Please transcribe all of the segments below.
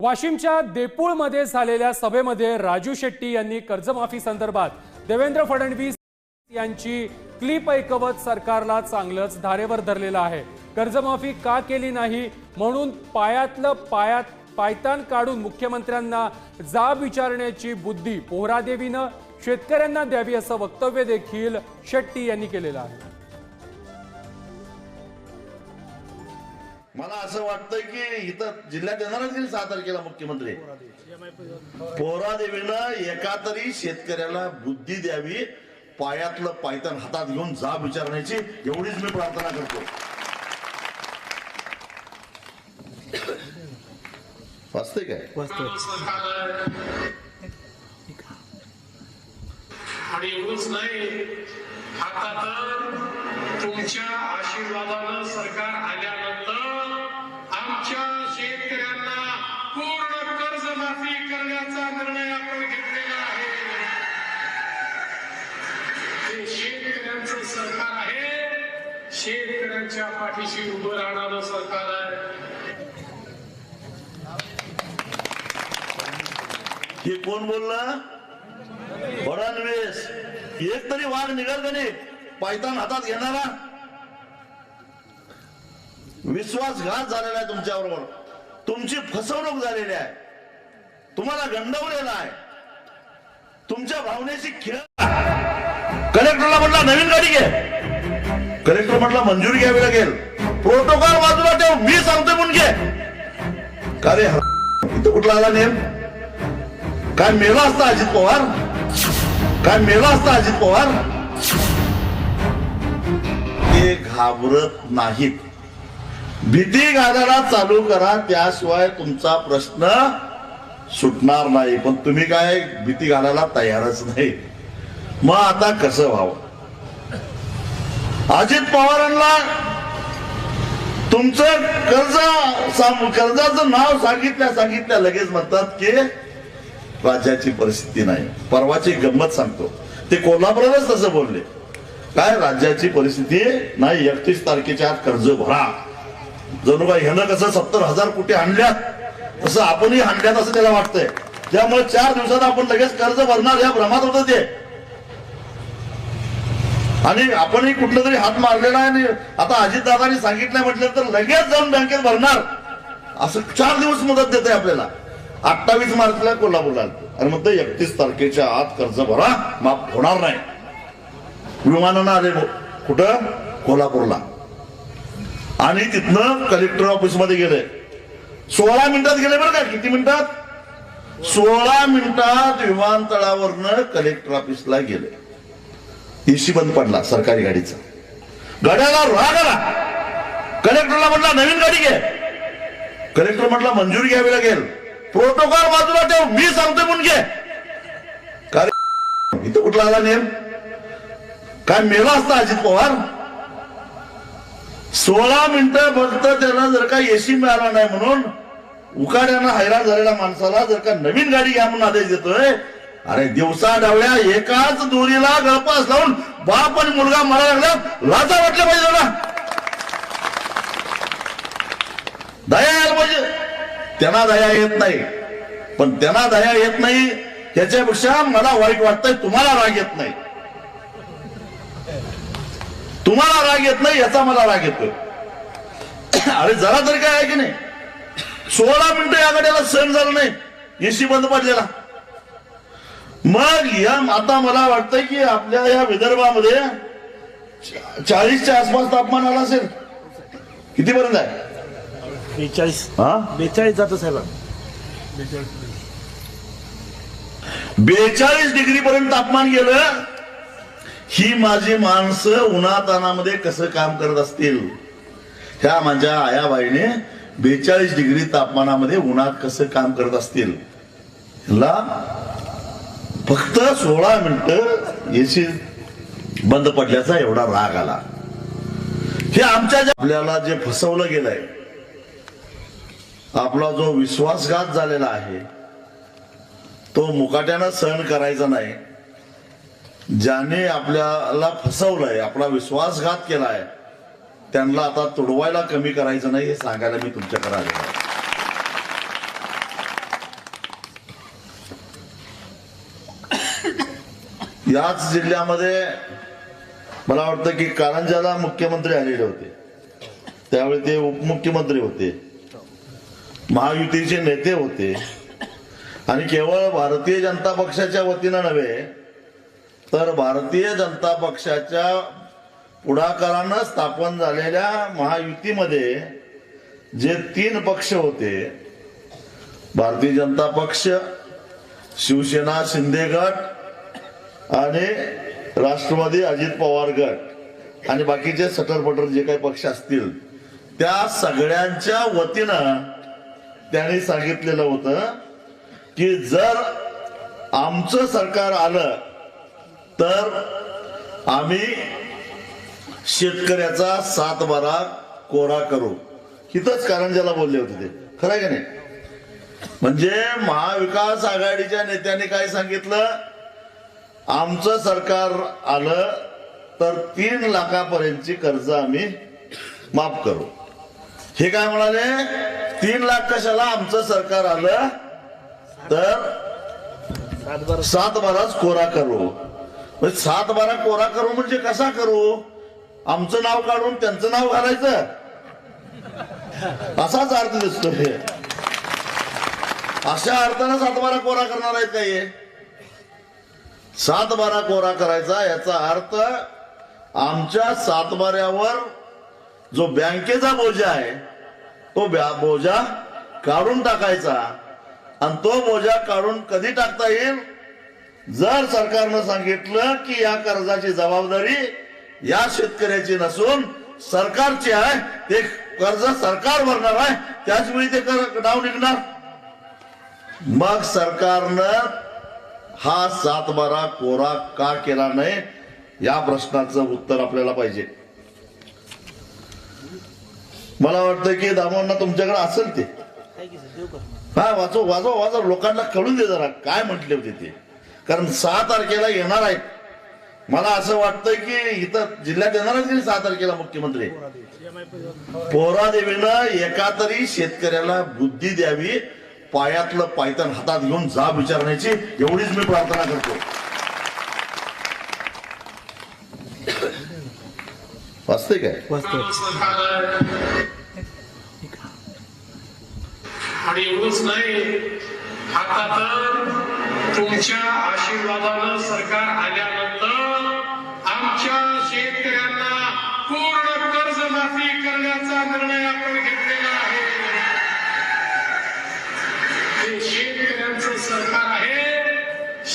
वाशिमच्या देपूळमध्ये झालेल्या सभेमध्ये राजू शेट्टी यांनी कर्जमाफी संदर्भात देवेंद्र फडणवीस यांची क्लिप ऐकवत सरकारला चांगलंच धारेवर धरलेलं आहे. कर्जमाफी का केली नाही म्हणून पायातलं पायात पायतान काढून मुख्यमंत्र्यांना जाब विचारण्याची बुद्धी पोहरादेवीनं शेतकऱ्यांना द्यावी असं वक्तव्य देखील शेट्टी यांनी केलेलं आहे. मला असं वाटतं की इथं जिल्ह्यात येणारच गेली सहा तारखेला मुख्यमंत्री. पोहरादेवीनं एका तरी शेतकऱ्याला बुद्धी द्यावी पायातलं पायतन हातात घेऊन जाब विचारण्याची एवढीच मी प्रार्थना करतो. वाचते काय? आणि एवढंच नाही आता तर तुमच्या आशीर्वादानं सरकार शेतकऱ्यांचं सरकार आहे. शेतकऱ्यांच्या पाठीशी उभं राहणारं सरकार आहे. हे कोण बोलला? फडणवीस एक तरी वाघ निघाल का नाही पायतान हातात घेणारा. विश्वासघात झालेला आहे तुमच्याबरोबर. तुमची फसवणूक झालेली आहे. तुम्हाला गंडवलेला आहे. तुमच्या भावनेशी खेळ कलेक्टरला म्हटला नवीन गाडी घे. कलेक्टर म्हटलं मंजुरी घ्यावी लागेल. प्रोटोकॉल बाजूला ठेव मी सांगतोय म्हणून घे. का रे इथं कुठला आला नेम? काय मेला असता अजित पवार? काय मेला असता अजित पवार? ते घाबरत नाहीत. भीती घालायला चालू करा त्याशिवाय तुमचा प्रश्न सुटणार नाही. पण तुम्ही काय भीती घालायला तयारच नाही. मग आता कसं व्हावं? अजित पवारांना तुमचं कर्ज कर्जाचं नाव सांगितल्या सांगितल्या लगेच म्हणतात की राज्याची परिस्थिती नाही. परवाची गंमत सांगतो. ते कोल्हापुरातच तसं बोलले. काय राज्याची परिस्थिती नाही? एकतीस तारखेच्या आत कर्ज भरा. जणू काय ह्यानं कसं सत्तर हजार कोटी आणल्यात? तसं आपणही आणल्यात असं त्याला वाटतंय. त्यामुळे चार दिवसात आपण लगेच कर्ज भरणार या भ्रमात होतं ते. आणि आपणही कुठलं तरी हात मारलेला आहे आणि आता अजितदादांनी सांगितलं म्हटलं तर लगेच जाऊन बँकेत भरणार. असं चार दिवस मुदत देते आपल्याला. अठ्ठावीस मार्चला कोल्हापूरला आणि मग एकतीस तारखेच्या आत कर्ज भरा माफ होणार नाही. विमानानं आले कुठं? कोल्हापूरला. आणि तिथनं कलेक्टर ऑफिसमध्ये गेले. सोळा मिनिटात गेले बरं का किती मिनिटात? सोळा मिनिटात विमानतळावरनं कलेक्टर ऑफिसला गेले. एसी बंद पडला सरकारी गाडीचा. गाड्याला राग आला. कलेक्टरला म्हटलं नवीन गाडी घे. कलेक्टर म्हटला मंजुरी घ्यावी लागेल. प्रोटोकॉल बाजूला ठेव मी सांगतोय म्हणून घे. का इथं कुठला आला नेम? काय मेला असता अजित पवार? सोळा मिनिटं फक्त त्याला जर का एसी मिळाला नाही म्हणून उकाड्यानं हैराण झालेल्या माणसाला जर का नवीन गाडी घ्या म्हणून आदेश देतोय अरे दिवसा डावल्या एकाच दोरीला गळपास लावून बाप आणि मुलगा मला लागला. लाजा वाटल्या पाहिजे ना दया यायला पाहिजे. त्यांना दया येत नाही. पण त्यांना दया येत नाही त्याच्यापेक्षा मला वाईट वाटतंय तुम्हाला राग येत नाही. तुम्हाला राग येत नाही याचा मला राग येतोय. अरे जरा तरी काय आहे की नाही? सोळा मिनिटं या गाड्याला सण झालं नाही. एसी बंद पडलेला. मग या आता मला वाटतंय की आपल्या या विदर्भामध्ये चाळीसच्या आसपास तापमान आलं असेल. किती पर्यंत आहे? बेचाळीस. हा? बेचाळीस जातो साहेब बेचाळीस डिग्री पर्यंत तापमान गेलं ही माझी माणसं उन्हातानामध्ये कसं काम करत असतील? ह्या माझ्या आयाबाईने बेचाळीस डिग्री तापमानामध्ये उन्हात कसं काम करत असतील? ह्याला फक्त सोळा मिनिट एसी बंद पडल्याचा एवढा राग आला. हे आमच्या आपल्याला जे फसवलं गेलंय आपला जो विश्वासघात झालेला आहे तो मुकाट्यानं सहन करायचा नाही. ज्याने आपल्याला फसवलंय आपला विश्वासघात केलाय त्यांना आता तुडवायला कमी करायचं नाही हे सांगायला मी तुमच्याकडे आले याच जिल्ह्यामध्ये मला वाटतं की कारंजाला मुख्यमंत्री आलेले होते. त्यावेळी ते उपमुख्यमंत्री होते. महायुतीचे नेते होते. आणि केवळ भारतीय जनता पक्षाच्या वतीनं नव्हे तर भारतीय जनता पक्षाच्या पुढाकारानं स्थापन झालेल्या महायुतीमध्ये जे तीन पक्ष होते भारतीय जनता पक्ष शिवसेना शिंदे गट आणि राष्ट्रवादी अजित पवार गट आणि बाकीचे सटरपटर जे काही पक्ष असतील त्या सगळ्यांच्या वतीनं त्यांनी सांगितलेलं होतं की जर आमचं सरकार आलं तर आम्ही शेतकऱ्याचा सात बारा कोरा करू. हिथंच कारंजाला बोलले होते ते. खरं आहे का नाही? म्हणजे महाविकास आघाडीच्या नेत्यांनी काय सांगितलं? आमचं सरकार आलं तर तीन लाखापर्यंतची कर्ज आम्ही माफ करू. हे काय म्हणाले? तीन लाख कशाला आमचं सरकार आलं तर सात बाराच कोरा करू. म्हणजे सात बारा कोरा करू म्हणजे कसा करू? आमचं नाव काढून त्यांचं नाव घालायचं. असाच अर्थ दिसतो हे अशा अर्थानं सात बारा कोरा करणार आहेत काही सात बारा कोरा करायचा याचा अर्थ आमच्या सातबाऱ्यावर जो बँकेचा बोजा आहे तो ब्या- बोजा काढून टाकायचा. आणि तो बोजा काढून कधी टाकता येईल? जर सरकारनं सांगितलं की या कर्जाची जबाबदारी या शेतकऱ्याची नसून सरकारची आहे ते कर्ज सरकार भरणार आहे त्याच वेळी ते कर- नाव निघणार. मग सरकारनं हा सात बारा कोरा का केला नाही? या प्रश्नाचं उत्तर आपल्याला पाहिजे. मला वाटतं की दामोंना तुमच्याकडे असेल ते. हा वाचव वाचव वाचव. लोकांना कळून दे जरा काय म्हटले होते ते. कारण सहा तारखेला येणार आहेत. मला असं वाटतं की इथं जिल्ह्यात येणार नाही सहा तारखेला मुख्यमंत्री. पोरा देवीनं एका तरी शेतकऱ्याला बुद्धी द्यावी. पायातलं पायतन हातात घेऊन जा विचारण्याची एवढीच मी प्रार्थना करतो. वाचते काय? आणि एवढंच नाही आता तर तुमच्या आशीर्वादानं सरकार आल्यानंतर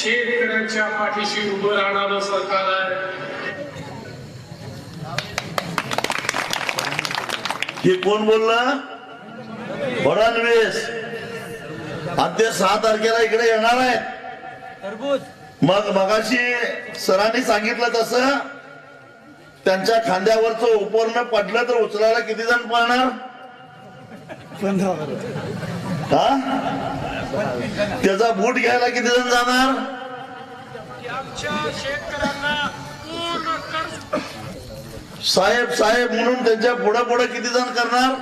शेतकऱ्यांच्या पाठीशी उभं राहणारं सरकार आहे. हे कोण बोललं? फडणवीस ते सहा तारखेला इकडे येणार आहेत. टरबूज. मग मगाशी सरांनी सांगितलं तसं त्यांच्या खांद्यावरचं उपवर्ण पडलं तर उचलायला किती जण पळणार? पंधरा. बारा हा? त्याचा बूट घ्यायला किती जण जाणार? साहेब साहेब म्हणून त्यांच्या पुढे पुढे किती जण करणार?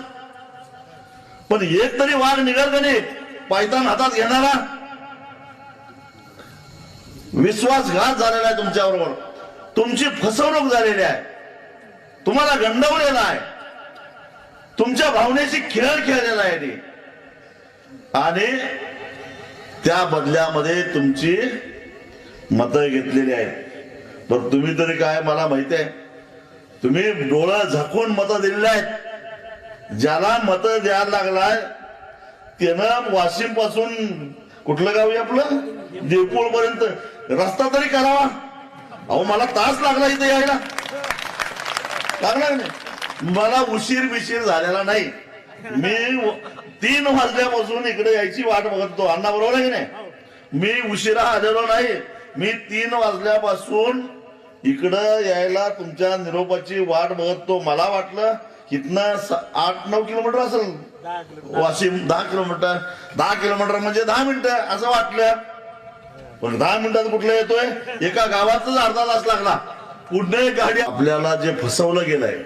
पण एक तरी वाघ निघाल का नाही? पायतान हातात घेणारा? विश्वासघात झालेला आहे तुमच्याबरोबर. तुमची फसवणूक झालेली आहे. तुम्हाला गंडवलेला आहे. तुमच्या भावनेशी खेळ खेळलेला आहे आणि त्या बदल्यामध्ये तुमची मतं घेतलेली आहेत. पण तुम्ही तरी काय मला माहिती आहे? तुम्ही डोळा झाकून मतं दिलेली आहेत. ज्याला मतं द्यायला लागलाय त्यानं वाशिमपासून कुठलं गाव आहे आपलं? देवपूर पर्यंत रस्ता तरी करावा. अहो मला तास लागला इथे यायला. लागला नाही? मला उशीर बिशीर झालेला नाही. मी तीन वाजल्यापासून इकडे यायची वाट बघतो अण्णा बरोबर आहे की नाही? मी उशिरा आलेलो नाही. मी तीन वाजल्यापासून इकडं यायला तुमच्या निरोपाची वाट बघतो मला वाटलं इथनं आठ नऊ किलोमीटर असेल. वाशिम दहा किलोमीटर. दहा किलोमीटर म्हणजे दहा मिनिटं असं वाटलं. पण दहा मिनिटात कुठलं येतोय? एका गावातच अर्धा तास लागला. पुढे गाडी आपल्याला जे फसवलं गेलंय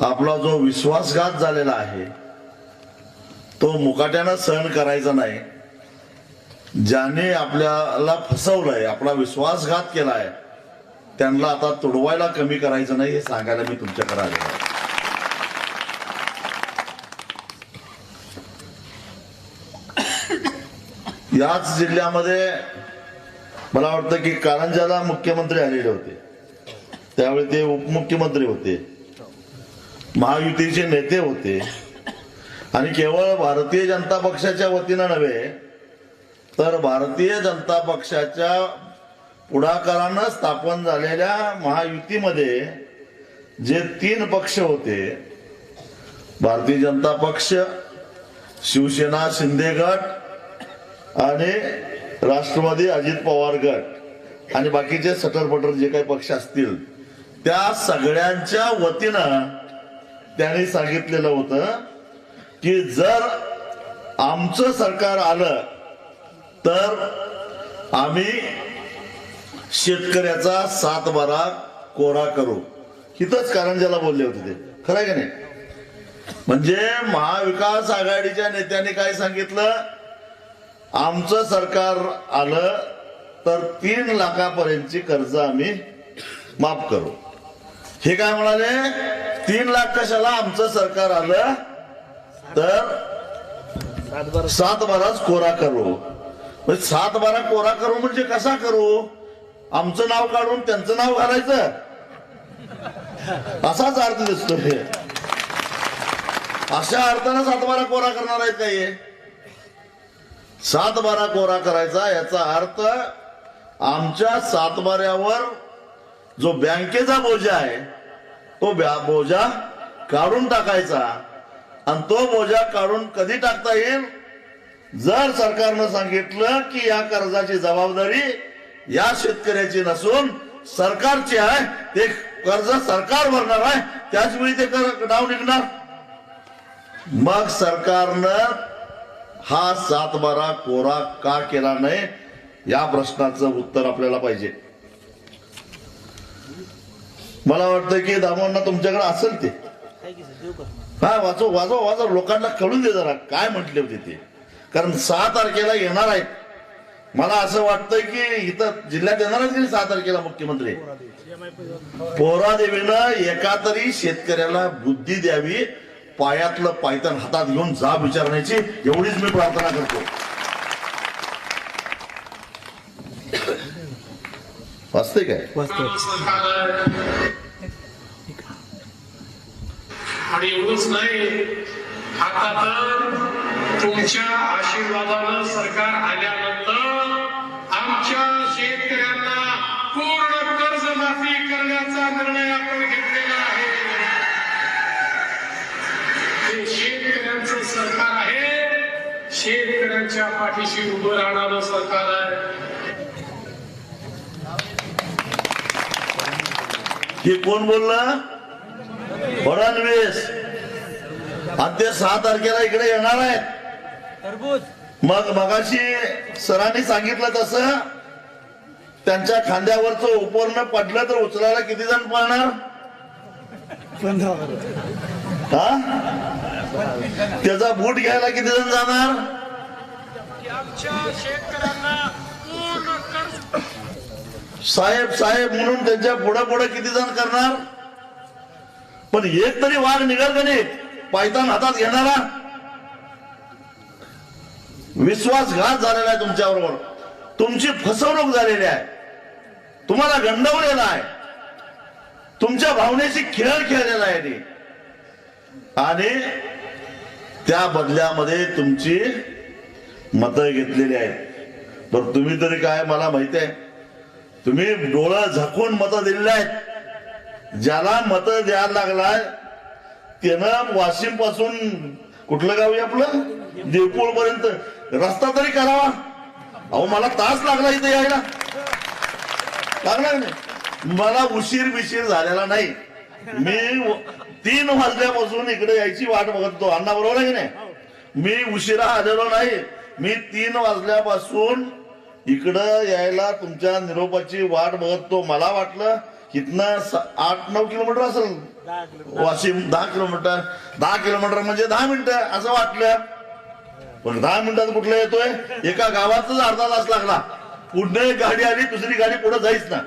आपला जो विश्वासघात झालेला आहे तो मुकाट्यानं सहन करायचा नाही. ज्याने आपल्याला फसवलंय आपला विश्वासघात केलाय त्यांना आता तुडवायला कमी करायचं नाही हे सांगायला मी तुमच्याकडे आलेलो आहे. याच जिल्ह्यामध्ये मला वाटतं की कारंजाला मुख्यमंत्री आलेले होते. त्यावेळी ते उपमुख्यमंत्री होते. महायुतीचे नेते होते. आणि केवळ भारतीय जनता पक्षाच्या वतीनं नव्हे तर भारतीय जनता पक्षाच्या पुढाकारानं स्थापन झालेल्या महायुतीमध्ये जे तीन पक्ष होते भारतीय जनता पक्ष शिवसेना शिंदे गट आणि राष्ट्रवादी अजित पवार गट आणि बाकीचे सटरपटर जे काही पक्ष असतील त्या सगळ्यांच्या वतीनं त्यांनी सांगितलेलं होतं की जर आमचं सरकार आलं तर आम्ही शेतकऱ्याचा सात बारा कोरा करू. इथंच कारंजाला बोलले होते ते. खरं आहे का नाही? म्हणजे महाविकास आघाडीच्या नेत्यांनी काय सांगितलं? आमचं सरकार आलं तर तीन लाखापर्यंतची कर्ज आम्ही माफ करू. हे काय म्हणाले? तीन लाख कशाला आमचं सरकार आलं? तर सात बाराच कोरा करू. म्हणजे सात बारा कोरा करू म्हणजे कसा करू? आमचं नाव काढून त्यांचं नाव घालायचं. असाच अर्थ दिसतो हे. अशा अर्थानं सात बारा कोरा करणार आहेत काही सात बारा कोरा करायचा याचा अर्थ आमच्या सातबाऱ्यावर जो बँकेचा बोजा आहे तो ब्या- बोजा काढून टाकायचा. आणि तो बोजा काढून कधी टाकता येईल? जर सरकारनं सांगितलं की या कर्जाची जबाबदारी या शेतकऱ्याची नसून सरकारची आहे ते कर्ज सरकार भरणार आहे त्याच वेळी ते कर- नाव निघणार. मग सरकारनं हा सातबारा कोरा का केला नाही? या प्रश्नाचं उत्तर आपल्याला पाहिजे. मला वाटतं की दामोंना तुमच्याकडे असेल ते. हा वाचव वाजव वाजव लोकांना कळून दे जरा काय म्हटले होते ते. कारण सहा तारखेला येणार आहेत. मला असं वाटतंय की इथं जिल्ह्यात येणार आहेत सहा तारखेला मुख्यमंत्री? पोरा देवीनं एका तरी शेतकऱ्याला बुद्धी द्यावी पायातलं पायतन हातात घेऊन जा विचारण्याची एवढीच मी प्रार्थना करतो. वाचते काय? आणि एवढंच नाही आता तर तुमच्या आशीर्वादानं सरकार आल्यानंतर आमच्या शेतकऱ्यांना पूर्ण कर्जमाफी करण्याचा निर्णय आपण घेतलेला आहे. हे शेतकऱ्यांचं सरकार आहे. शेतकऱ्यांच्या पाठीशी उभं राहणारं सरकार आहे. हे कोण बोललं? फडणवीस ते सहा तारखेला इकडे येणार आहेत. मग मगाशी सरांनी सांगितलं तसं त्यांच्या खांद्यावरचं उपवर्ण पडलं तर उचलायला किती जण बारा हा? त्याचा बूट घ्यायला किती जण जाणार की आमच्या शेतकऱ्यांना पूर्ण कर्ज साहेब साहेब म्हणून त्यांच्या पुढे पुढे किती जण करणार? पण एक तरी वाघ निघाल का नाही? पायतान हातात घेणारा? विश्वासघात झालेला आहे तुमच्याबरोबर. तुमची फसवणूक झालेली आहे. तुम्हाला गंडवलेला आहे. तुमच्या भावनेशी खेळ खेळलेला आहे ती. आणि त्या बदल्यामध्ये तुमची मतं घेतलेली आहेत. तर तुम्ही तरी काय मला माहिती आहे तुम्ही डोळा झाकून मतं दिलेली आहेत. ज्याला मतं द्यायला लागलाय त्यानं वाशिमपासून कुठलं गाव आहे आपलं? देवपूर पर्यंत रस्ता तरी करावा. अहो मला तास लागला इथे यायला. लागला नाही? मला उशीर बिशीर झालेला नाही. मी तीन वाजल्यापासून इकडे यायची वाट बघतो. अण्णा बरोबर आहे की नाही? मी उशिरा आलेलो नाही. मी तीन वाजल्यापासून इकडं यायला तुमच्या निरोपाची वाट बघतो मला वाटलं इथनं आठ नऊ किलोमीटर असेल. वाशिम दहा किलोमीटर. दहा किलोमीटर म्हणजे दहा मिनिटं असं वाटलं. पण दहा मिनिटात कुठला येतोय? एका गावातच अर्धा तास लागला. पुढे गाडी आली दुसरी गाडी पुढे जाईच ना.